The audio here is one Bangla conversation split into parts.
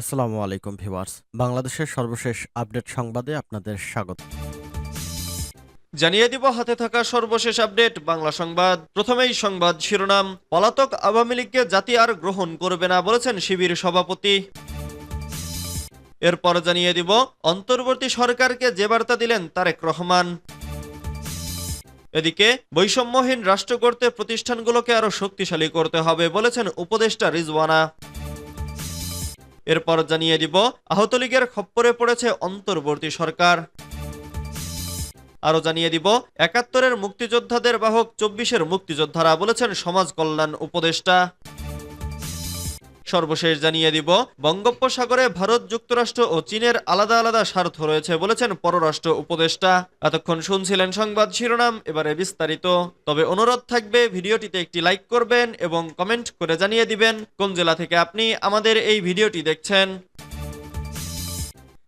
আসসালামু আলাইকুম ভিউয়ার্স। বাংলাদেশের সর্বশেষ আপডেট সংবাদে আপনাদের স্বাগত। জানিয়ে দিব হাতে থাকা সর্বশেষ আপডেট, বাংলা সংবাদ। প্রথমেই সংবাদ শিরোনাম, পলাতক আওয়ামী লীগকে জাতি আর গ্রহণ করবে না বলেছেন শিবির সভাপতি। এরপর জানিয়ে দিব, অন্তর্বর্তী সরকারকে যে বার্তা দিলেন তারেক রহমান। এদিকে, বৈষম্যহীন রাষ্ট্র করতে প্রতিষ্ঠানগুলোকে আরও শক্তিশালী করতে হবে বলেছেন উপদেষ্টা রিজওয়ানা। এরপর জানিয়ে দিব, আহত লীগের খপ্পরে পড়েছে অন্তর্বর্তী সরকার। আরও জানিয়ে দিব, একাত্তরের মুক্তিযোদ্ধাদের বাহক, চব্বিশের মুক্তিযোদ্ধারা বলেছেন সমাজ কল্যাণ উপদেষ্টা। সর্বশেষ জানিয়ে দিব। বঙ্গোপসাগরে ভারত যুক্তরাষ্ট্র ও চীনের আলাদা আলাদা স্বার্থ রয়েছে বলেছেন পররাষ্ট্র উপদেষ্টা। এতক্ষণ শুনছিলেন সংবাদ শিরোনাম, এবারে বিস্তারিত। তবে অনুরোধ থাকবে, ভিডিওটিতে একটি লাইক করবেন এবং কমেন্ট করে জানিয়ে দিবেন কোন জেলা থেকে আপনি আমাদের এই ভিডিওটি দেখছেন।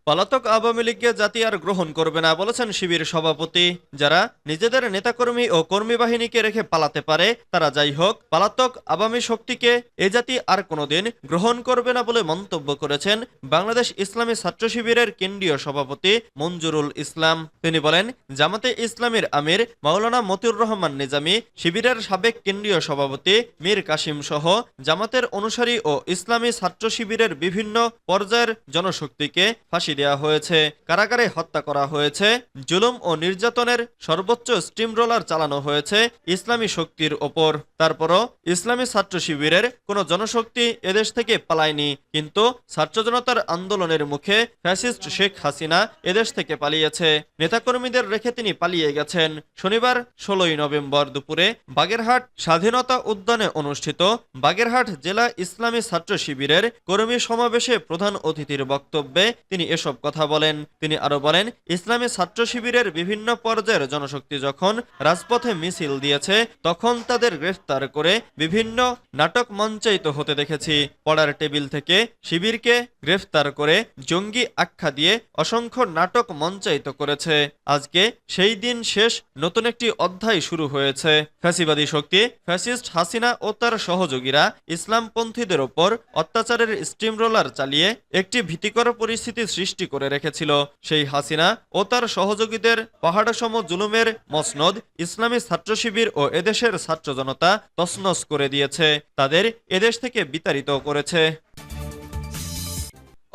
পলাতক আওয়ামী লীগকে জাতি আর গ্রহণ করবে না বলেছেন শিবির সভাপতি। যারা নিজেদের নেতাকর্মী ও কর্মী বাহিনীকে রেখে পালাতে পারে, তারা যাই হোক, পলাতক আওয়ামী শক্তিকে এ জাতি আর কোনোদিন গ্রহণ করবে না বলে মন্তব্য করেছেন বাংলাদেশ ইসলামী ছাত্র শিবিরের কেন্দ্রীয় সভাপতি মঞ্জুরুল ইসলাম। তিনি বলেন, জামাতে ইসলামের আমির মাওলানা মতিউর রহমান নিজামী, শিবিরের সাবেক কেন্দ্রীয় সভাপতি মীর কাসিম সহ জামাতের অনুসারী ও ইসলামী ছাত্র শিবিরের বিভিন্ন পর্যায়ের জনশক্তিকে ফাঁসি দেওয়া হয়েছে, কারাগারে হত্যা করা হয়েছে, জুলুম ও নির্যাতনের সর্বোচ্চ স্টিম রোলার চালানো হয়েছে ইসলামী শক্তির ওপর। তারপরও ইসলামী ছাত্র শিবিরের কোনো জনশক্তি এদেশ থেকে পালায়নি, কিন্তু ছাত্র জনতার আন্দোলনের মুখে ফ্যাসিস্ট শেখ হাসিনা এদেশ থেকে পালিয়েছে। নেতাকর্মীদের রেখে তিনি পালিয়ে গেছেন। শনিবার, ষোলোই নভেম্বর দুপুরে বাগেরহাট স্বাধীনতা উদ্যানে অনুষ্ঠিত বাগেরহাট জেলা ইসলামী ছাত্র শিবিরের কর্মী সমাবেশে প্রধান অতিথির বক্তব্যে তিনি এসব কথা বলেন। তিনি আরও বলেন, ইসলামী ছাত্র শিবিরের বিভিন্ন পর্যায়ের জনশক্তি যখন রাজপথে মিছিল দিয়েছে, তখন তাদের গ্রেফতার করে বিভিন্ন নাটক মঞ্চায়িত হতে দেখেছি। পড়ার টেবিল থেকে শিবিরকে গ্রেফতার করে জঙ্গি আখ্যা দিয়ে অসংখ্য নাটক মঞ্চায়িত করেছে। আজকে সেই দিন শেষ, নতুন একটি অধ্যায় শুরু হয়েছে। ফ্যাসিবাদী শক্তি, ফ্যাসিস্ট হাসিনা ও তার সহযোগীরা ইসলামপন্থীদের ওপর অত্যাচারের স্টিম রোলার চালিয়ে একটি ভীতিকর পরিস্থিতি সৃষ্টি করে রেখেছিল সেই হাসিনা ও তার সহযোগীদের পাহাড়সম জুলুমের মসনদ ইসলামী ছাত্র শিবির ও এদেশের ছাত্র জনতা তসনস করে দিয়েছে। তাদের এদেশ থেকে বিতাড়িত করেছে।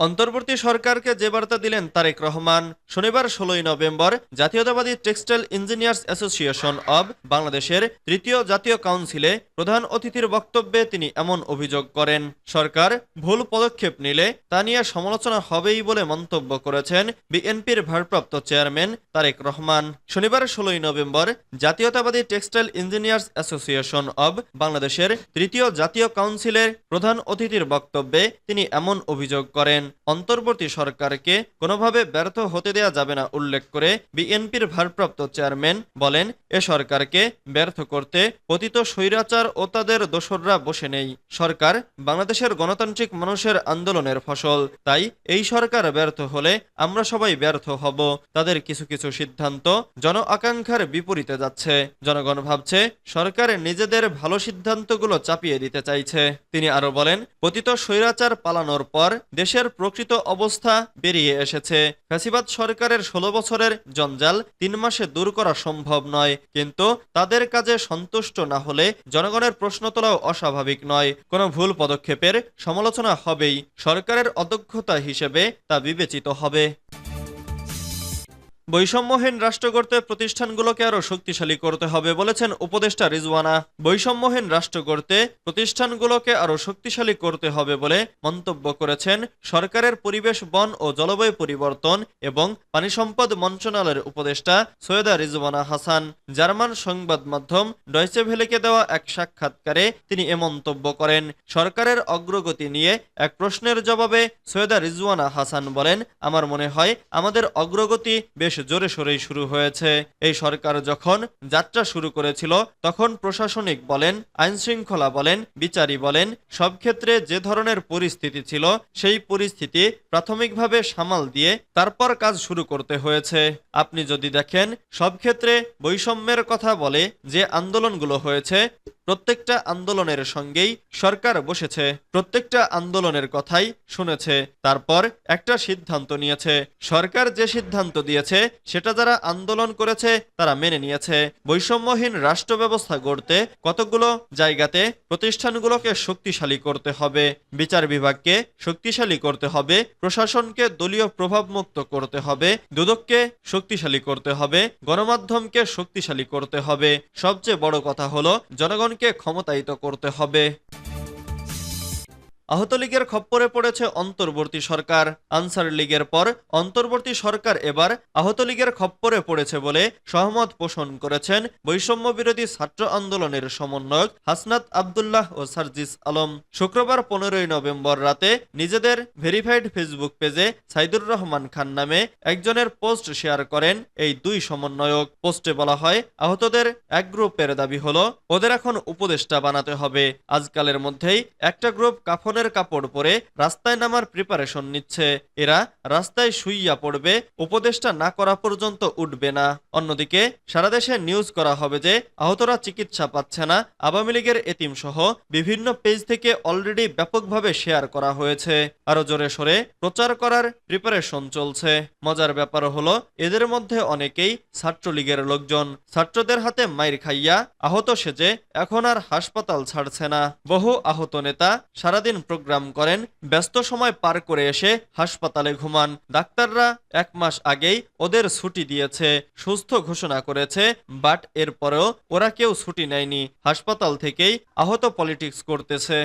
অন্তর্বর্তী সরকারকে যে বার্তা দিলেন তারেক রহমান, শনিবার ষোলোই নভেম্বর জাতীয়তাবাদী টেক্সটাইল ইঞ্জিনিয়ার্স অ্যাসোসিয়েশন অব বাংলাদেশের তৃতীয় জাতীয় কাউন্সিলে প্রধান অতিথির বক্তব্যে তিনি এমন অভিযোগ করেন, সরকার ভুল পদক্ষেপ নিলে তা নিয়ে সমালোচনা হবেই বলে মন্তব্য করেছেন বিএনপির ভারপ্রাপ্ত চেয়ারম্যান তারেক রহমান। শনিবার ষোলোই নভেম্বর জাতীয়তাবাদী টেক্সটাইল ইঞ্জিনিয়ার্স অ্যাসোসিয়েশন অব বাংলাদেশের তৃতীয় জাতীয় কাউন্সিলের প্রধান অতিথির বক্তব্যে তিনি এমন অভিযোগ করেন। অন্তর্বর্তী সরকারকে কোনোভাবে ব্যর্থ হতে দেয়া যাবে না উল্লেখ করে বিএনপির ভারপ্রাপ্ত চেয়ারম্যান বলেন, এ সরকারকে ব্যর্থ করতে পতিত স্বৈরাচার ও তাদের দোসররা বসে নেই। সরকার বাংলাদেশের গণতান্ত্রিক মানুষের আন্দোলনের ফসল। তাই এই সরকার ব্যর্থ হলে আমরা সবাই ব্যর্থ হব। তাদের কিছু কিছু সিদ্ধান্ত জন আকাঙ্ক্ষার বিপরীতে যাচ্ছে। জনগণ ভাবছে, সরকার নিজেদের ভালো সিদ্ধান্তগুলো চাপিয়ে দিতে চাইছে। তিনি আরও বলেন, পতিত স্বৈরাচার পালানোর পর দেশের প্রকৃত অবস্থা বেরিয়ে এসেছে। ফ্যাসিবাদ সরকারের ষোলো বছরের জঞ্জাল তিন মাসে দূর করা সম্ভব নয়। কিন্তু তাদের কাজে সন্তুষ্ট না হলে জনগণের প্রশ্ন তোলাও অস্বাভাবিক নয়। কোনো ভুল পদক্ষেপের সমালোচনা হবেই। সরকারের অদক্ষতা হিসেবে তা বিবেচিত হবে। বৈষম্যহীন রাষ্ট্র গড়তে প্রতিষ্ঠানগুলোকে আরও শক্তিশালী করতে হবে বলেছেন উপদেষ্টা রিজওয়ানা। বৈষম্যহীন রাষ্ট্র গড়তে প্রতিষ্ঠানগুলোকে আরও শক্তিশালী করতে হবে বলে মন্তব্য করেছেন সরকারের পরিবেশ, বন ও জলবায়ু পরিবর্তন এবং পানি সম্পদ মন্ত্রণালয়ের উপদেষ্টা সৈয়দা রিজওয়ানা হাসান। জার্মান সংবাদ মাধ্যম ডয়চে ভেলেকে দেওয়া এক সাক্ষাৎকারে তিনি এ মন্তব্য করেন। সরকারের অগ্রগতি নিয়ে এক প্রশ্নের জবাবে সৈয়দা রিজওয়ানা হাসান বলেন, আমার মনে হয় আমাদের অগ্রগতি বেশ জোরে সোরেই শুরু হয়েছে। এই সরকার যখন যাত্রা শুরু করেছিল, তখন প্রশাসনিক বলেন আইন শৃঙ্খলা বলেন, বিচারী বলেন, সব ক্ষেত্রে যে ধরনের পরিস্থিতি ছিল, সেই পরিস্থিতি প্রাথমিকভাবে সামাল দিয়ে তারপর কাজ শুরু করতে হয়েছে। আপনি যদি দেখেন, সব ক্ষেত্রে বৈষম্যের কথা বলে যে আন্দোলনগুলো হয়েছে প্রত্যেকটা আন্দোলনের সঙ্গেই সরকার বসেছে, প্রত্যেকটা আন্দোলনের কথাই শুনেছে, তারপর একটা সিদ্ধান্ত নিয়েছে। সরকার যে সিদ্ধান্ত দিয়েছে, সেটা যারা আন্দোলন করেছে, তারা মেনে নিয়েছে। বৈষম্যহীন রাষ্ট্র ব্যবস্থা গড়তে কতগুলো জায়গাতে প্রতিষ্ঠানগুলোকে শক্তিশালী করতে হবে, বিচার বিভাগকে শক্তিশালী করতে হবে, প্রশাসনকে দলীয় প্রভাবমুক্ত করতে হবে, দুদককে শক্তিশালী করতে হবে, গণমাধ্যমকে শক্তিশালী করতে হবে। সবচেয়ে বড় কথা হলো, জনগণকে ক্ষমতায়িত করতে হবে। আহত লীগের খপ্পরে পড়েছে অন্তর্বর্তী সরকার। আনসার লীগের পর অন্তর্বর্তী সরকার এবার আহত লীগের খপ্পরে পড়েছে বলে সহমত পোষণ করেছেন বৈষম্য বিরোধী ছাত্র আন্দোলনের সমন্বয়ক হাসনাত আবদুল্লাহ ও সার্জিস আলম। শুক্রবার পনেরোই নভেম্বর রাতে নিজেদের ভেরিফাইড ফেসবুক পেজে সাইদুর রহমান খান নামে একজনের পোস্ট শেয়ার করেন এই দুই সমন্বয়ক। পোস্টে বলা হয়, আহতদের এক গ্রুপের দাবি হলো, ওদের এখন উপদেষ্টা বানাতে হবে। আজকালের মধ্যেই একটা গ্রুপ কাফনের কাপড় পরে রাস্তায় নামার প্রিপারেশন নিচ্ছে। এরা রাস্তায় শুইয়া পড়বে উপদেষ্টা না করা পর্যন্ত উঠবে না। অন্যদিকে সারা দেশে নিউজ করা হবে যে আহতরা চিকিৎসা পাচ্ছে না। আওয়ামী লীগের এতিম সহ বিভিন্ন পেজ থেকে অলরেডি ব্যাপকভাবে শেয়ার করা হয়েছে। আরও জোরে সরে প্রচার করার প্রিপারেশন চলছে। মজার ব্যাপার হলো, এদের মধ্যে অনেকেই ছাত্রলীগের লোকজন। ছাত্রদের হাতে মাইর খাইয়া আহত সেজে এখন আর হাসপাতাল ছাড়ছে না। বহু আহত নেতা সারাদিন প্রোগ্রাম করেন, ব্যস্ত সময় পার করে এসে হাসপাতালে ঘুমান। ডাক্তাররা এক মাস আগেই ওদের ছুটি দিয়েছে, সুস্থ ঘোষণা করেছে, বাট এরপরেও ওরা কেউ ছুটি নেয়নি। হাসপাতাল থেকেই আহত পলিটিক্স করতেছে।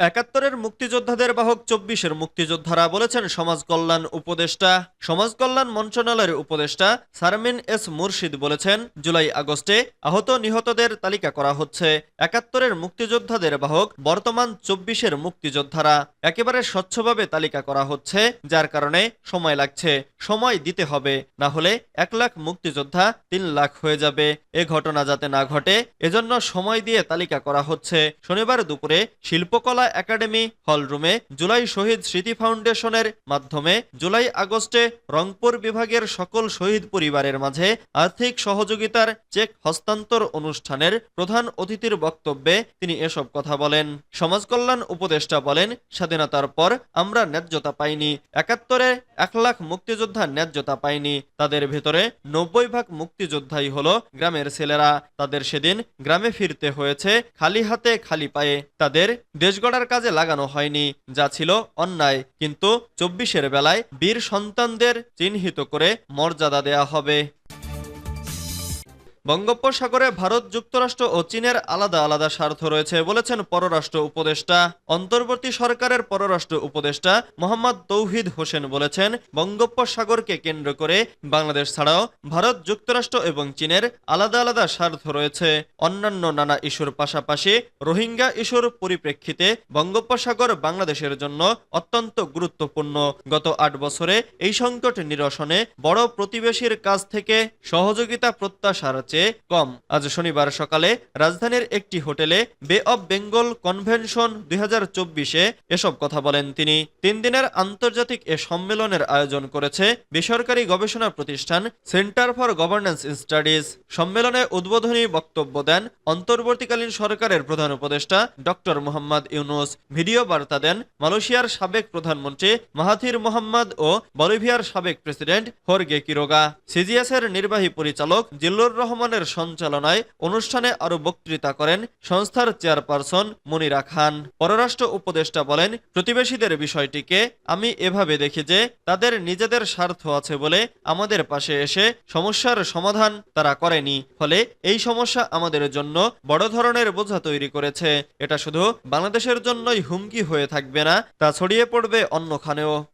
একাত্তরের মুক্তিযোদ্ধাদের বাহক চব্বিশের মুক্তিযোদ্ধারা বলেছেন, সমাজ কল্যাণ উপদেষ্টা, সমাজ কল্যাণ মন্ত্রণালয়ের উপদেষ্টা সারমিন এস মুর্শিদ বলেছেন, জুলাই আগস্টে আহত নিহতদের তালিকা করা হচ্ছে। একাত্তরের মুক্তিযোদ্ধাদের বাহক বর্তমান চব্বিশের মুক্তিযোদ্ধারা একেবারে স্বচ্ছভাবে তালিকা করা হচ্ছে, যার কারণে সময় লাগছে। সময় দিতে হবে, না হলে এক লাখ মুক্তিযোদ্ধা তিন লাখ হয়ে যাবে। এ ঘটনা যাতে না ঘটে, এজন্য সময় দিয়ে তালিকা করা হচ্ছে। শনিবার দুপুরে শিল্পকলা একাডেমি হলরুমে জুলাই শহীদ স্মৃতি ফাউন্ডেশনের মাধ্যমে জুলাই আগস্টে রংপুর বিভাগের সকল শহীদ পরিবারের মাঝে আর্থিক সহযোগিতার চেক হস্তান্তর অনুষ্ঠানের প্রধান অতিথির বক্তব্যে তিনি এসব কথা বলেন। সমাজ কল্যাণ উপদেষ্টা বলেন, স্বাধীনতার পর আমরা ন্যায্যতা পাইনি। একাত্তরে এক লাখ মুক্তিযোদ্ধা ন্যায্যতা পাইনি। তাদের ভেতরে নব্বই ভাগ মুক্তিযোদ্ধাই হলো গ্রামের ছেলেরা। তাদের সেদিন গ্রামে ফিরতে হয়েছে, খালি হাতে খালি পায়ে। তাদের দেশ গড়ার কাজে লাগানো হয়নি, যা ছিল অন্যায়। কিন্তু চব্বিশের বেলায় বীর সন্তানদের চিহ্নিত করে মর্যাদা দেয়া হবে। বঙ্গোপসাগরে ভারত, যুক্তরাষ্ট্র ও চীনের আলাদা আলাদা স্বার্থ রয়েছে বলেছেন পররাষ্ট্র উপদেষ্টা। অন্তর্বর্তী সরকারের পররাষ্ট্র উপদেষ্টা মোহাম্মদ তৌহিদ হোসেন বলেছেন, বঙ্গোপসাগরকে কেন্দ্র করে বাংলাদেশ ছাড়াও ভারত, যুক্তরাষ্ট্র এবং চীনের আলাদা আলাদা স্বার্থ রয়েছে। অন্যান্য নানা ইস্যুর পাশাপাশি রোহিঙ্গা ইস্যুর পরিপ্রেক্ষিতে বঙ্গোপসাগর বাংলাদেশের জন্য অত্যন্ত গুরুত্বপূর্ণ। গত আট বছরে এই সংকট নিরসনে বড় প্রতিবেশীর কাছ থেকে সহযোগিতা প্রত্যাশার চেয়ে কম। আজ শনিবার সকালে রাজধানীর একটি হোটেলে বে অব বেঙ্গল কনভেনশন দুই হাজার এসব কথা বলেন তিনি। তিন দিনের আন্তর্জাতিক এ সম্মেলনের আয়োজন করেছে বেসরকারি গবেষণা প্রতিষ্ঠান সেন্টার ফর গভর্নেন্স স্টাডিজ। সম্মেলনে উদ্বোধনী বক্তব্য দেন অন্তর্বর্তীকালীন সরকারের প্রধান উপদেষ্টা ডক্টর মোহাম্মদ ইউনুস। ভিডিও বার্তা দেন মালয়েশিয়ার সাবেক প্রধানমন্ত্রী মাহাথির মোহাম্মদ ও বলিভিয়ার সাবেক প্রেসিডেন্ট হোর্গে কিরোগা। সিজিএস এর নির্বাহী পরিচালক জিল্লুর রহমানের সঞ্চালনায় অনুষ্ঠানে আরও বক্তৃতা করেন সংস্থার চেয়ারপারসন মনিরা খান। পররাষ্ট্র উপদেষ্টা বলেন, প্রতিবেশীদের বিষয়টিকে আমি এভাবে দেখি যে তাদের নিজেদের স্বার্থ আছে বলে আমাদের পাশে এসে সমস্যার সমাধান তারা করেনি। ফলে এই সমস্যা আমাদের জন্য বড় ধরনের বোঝা তৈরি করেছে। এটা শুধু বাংলাদেশের জন্যই হুমকি হয়ে থাকবে না, তা ছড়িয়ে পড়বে অন্যখানেও।